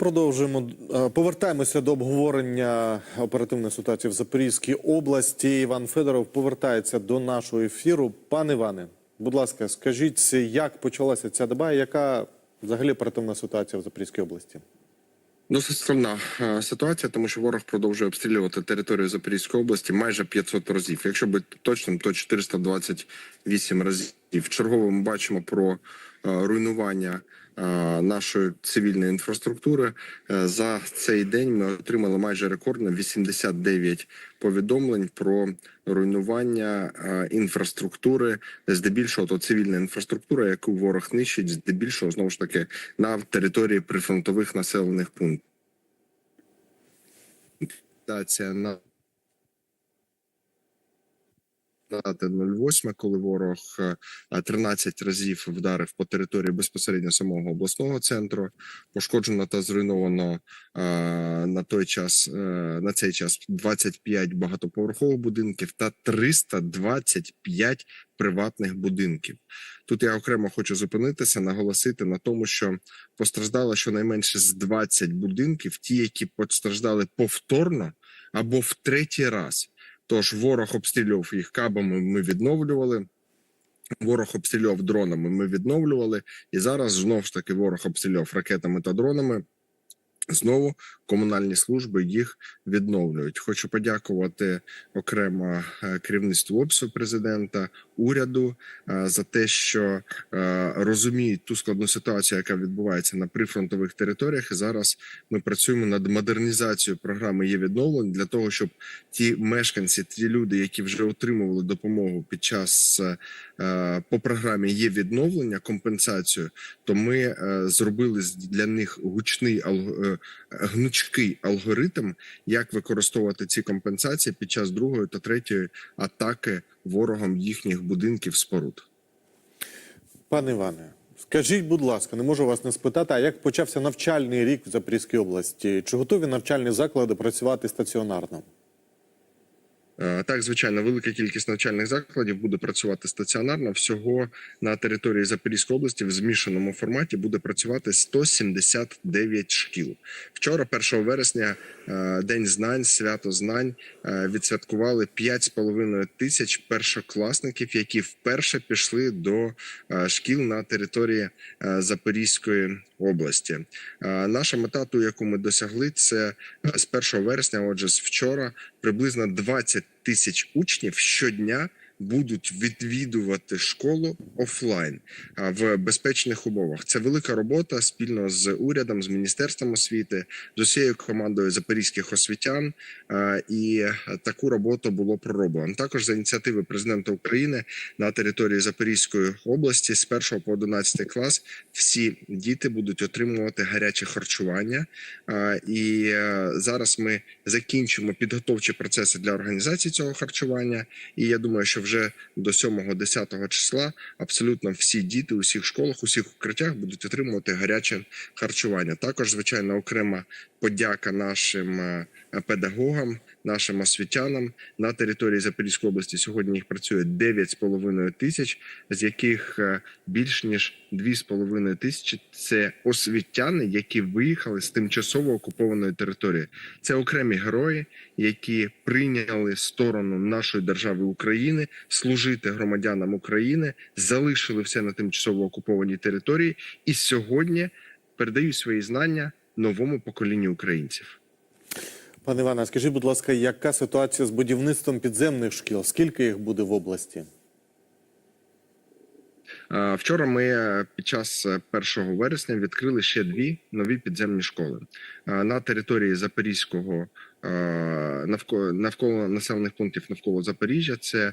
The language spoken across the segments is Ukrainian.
Продовжуємо повертаємося до обговорення оперативної ситуації в Запорізькій області. Іван Федоров повертається до нашого ефіру. Пане Іване, будь ласка, скажіть, як почалася ця доба, і яка взагалі оперативна ситуація в Запорізькій області? Досить складна е, ситуація, тому що ворог продовжує обстрілювати територію Запорізької області майже 500 разів. Якщо бути точним, то 428 разів. В чергово ми бачимо про е, руйнування е, нашої цивільної інфраструктури. Е, За цей день ми отримали майже рекордно 89 повідомлень про руйнування інфраструктури, здебільшого то цивільна інфраструктура, яку ворог нищить, здебільшого знову ж таки на території прифронтових населених пунктів. На 08, коли ворог е, 13 разів вдарив по території безпосередньо самого обласного центру. Пошкоджено та зруйновано е, на той час е, на цей час 25 багатоповерхових будинків та 325 приватних будинків. Тут я окремо хочу зупинитися, наголосити на тому, що постраждало щонайменше з 20 будинків, ті, які постраждали повторно або в третій раз. Тож ворог обстрілював їх кабами, ми відновлювали. Ворог обстрілював дронами, ми відновлювали. І зараз знов ж таки ворог обстрілював ракетами та дронами. Знову комунальні служби їх відновлюють. Хочу подякувати окремо е, керівництву офісу президента, уряду е, за те, що е, розуміють ту складну ситуацію, яка відбувається на прифронтових територіях. І зараз ми працюємо над модернізацією програми є відновлення для того, щоб ті мешканці, ті люди, які вже отримували допомогу під час по програмі є відновлення компенсацію, то ми зробили для них гучний алг- е, гнучкий алгоритм, як використовувати ці компенсації під час другої та третьої атаки ворогом їхніх будинків споруд. Пане Іване, скажіть, будь ласка, не можу вас не спитати, а як почався навчальний рік в Запорізькій області? Чи готові навчальні заклади працювати стаціонарно? Е, Так, звичайно, велика кількість навчальних закладів буде працювати стаціонарно. Всього на території Запорізької області в змішаному форматі буде працювати 179 шкіл. Вчора, 1 вересня, день знань, свято знань е, відсвяткували 5,5 тисяч першокласників, які вперше пішли до е, шкіл на території е, Запорізької області. Е, Наша мета, ту, яку ми досягли, це е, з 1 вересня, отже, з вчора, приблизно 20 тисяч учнів щодня будуть відвідувати школу офлайн в безпечних умовах. Це велика робота спільно з урядом, з міністерством освіти, з усією командою запорізьких освітян. І таку роботу було пророблено. Також за ініціативи президента України на території Запорізької області з 1 по 11 клас всі діти будуть отримувати гаряче харчування. І е, зараз ми закінчимо підготовчі процеси для організації цього харчування. І я думаю, що вже до 7-10 числа абсолютно всі діти у всіх школах, у всіх укриттях будуть отримувати гаряче харчування. Також, звичайно, окрема подяка нашим е, педагогам, нашим освітянам на території Запорізької області. Сьогодні їх працює 9,5 тисяч, з яких е, більш ніж 2,5 тисячі це освітяни, які виїхали з тимчасово окупованої території. Це окремі герої, які прийняли сторону нашої держави України служити громадянам України, залишили все на тимчасово окупованій території і сьогодні передають свої знання новому поколінню українців. Пане Іване, скажіть, будь ласка, яка ситуація з будівництвом підземних шкіл? Скільки їх буде в області? Е, Вчора ми е, під час е, 1 вересня відкрили ще дві нові підземні школи Е, на території Запорізького е, навколо навколо населених пунктів навколо Запоріжжя. Це е,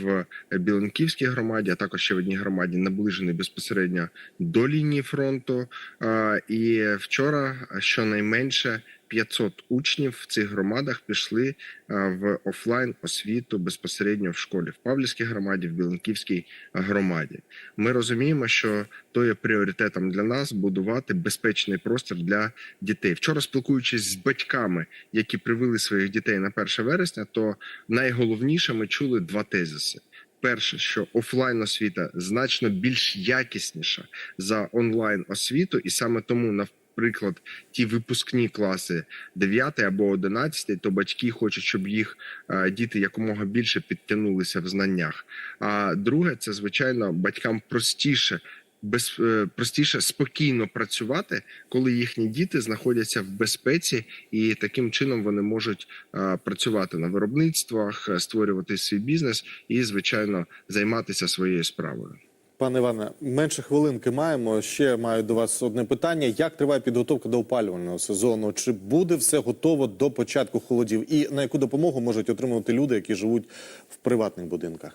в Біленківській громаді, а також ще в одній громаді наближений безпосередньо до лінії фронту. Е, І вчора щонайменше 500 учнів в цих громадах пішли е, в офлайн освіту безпосередньо в школі в Павлівській громаді, в Біленківській громаді. Ми розуміємо, що то є пріоритетом для нас будувати безпечний простір для дітей. Вчора спілкуючись з батьками, які привели своїх дітей на 1 вересня, то найголовніше ми чули два тезиси. Перше, що офлайн освіта значно більш якісніша за онлайн освіту, і саме тому на наприклад, ті випускні класи 9 або 11, то батьки хочуть, щоб їх е, діти якомога більше підтягнулися в знаннях. А друге, це звичайно батькам простіше. Без е, простіше спокійно працювати, коли їхні діти знаходяться в безпеці, і таким чином вони можуть е, працювати на виробництвах, створювати свій бізнес і, звичайно, займатися своєю справою. Пане Іване, менше хвилинки маємо. Ще маю до вас одне питання: як триває підготовка до опалювального сезону? Чи буде все готово до початку холодів? І на яку допомогу можуть отримувати люди, які живуть в приватних будинках?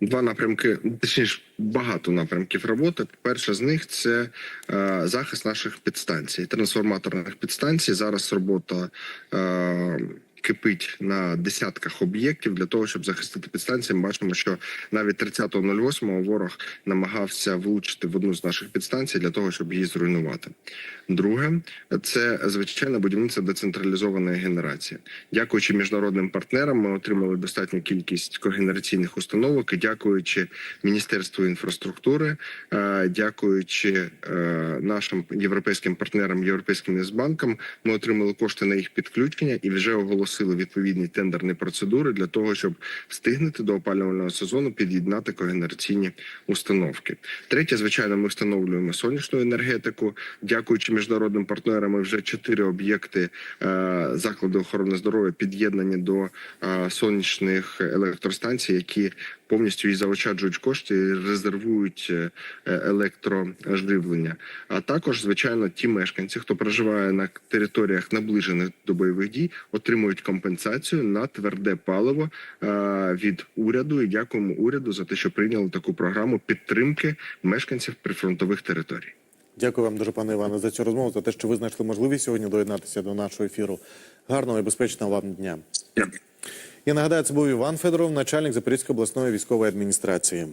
Два напрямки, точніше, багато напрямків роботи. Перша з них це е, захист наших підстанцій, трансформаторних підстанцій. Зараз робота е, кипить на десятках об'єктів для того, щоб захистити підстанції. Ми бачимо, що навіть 30.08 ворог намагався влучити в одну з наших підстанцій для того, щоб її зруйнувати. Друге, це звичайно будівництво децентралізованої генерації. Дякуючи міжнародним партнерам, ми отримали достатню кількість когенераційних установок. Дякуючи Міністерству інфраструктури, е, дякуючи е, нашим європейським партнерам, європейським інвестбанкам, ми отримали кошти на їх підключення і вже оголосили відповідні тендерні процедури для того, щоб встигнути до опалювального сезону під'єднати когенераційні установки. Третє, звичайно, ми встановлюємо сонячну енергетику. Дякуючи міжнародним партнерам, вже чотири об'єкти е, закладу охорони здоров'я під'єднані до е, сонячних електростанцій, які повністю і заощаджують кошти, і резервують е, електроживлення. А також, звичайно, ті мешканці, хто проживає на територіях наближених до бойових дій, отримують компенсацію на тверде паливо е, від уряду. І дякуємо уряду за те, що прийняли таку програму підтримки мешканців прифронтових територій. Дякую вам дуже, пане Іване, за цю розмову, за те, що ви знайшли можливість сьогодні доєднатися до нашого ефіру. Гарного і безпечного вам дня. Дякую. Я нагадаю, це був Іван Федоров, начальник Запорізької обласної військової адміністрації.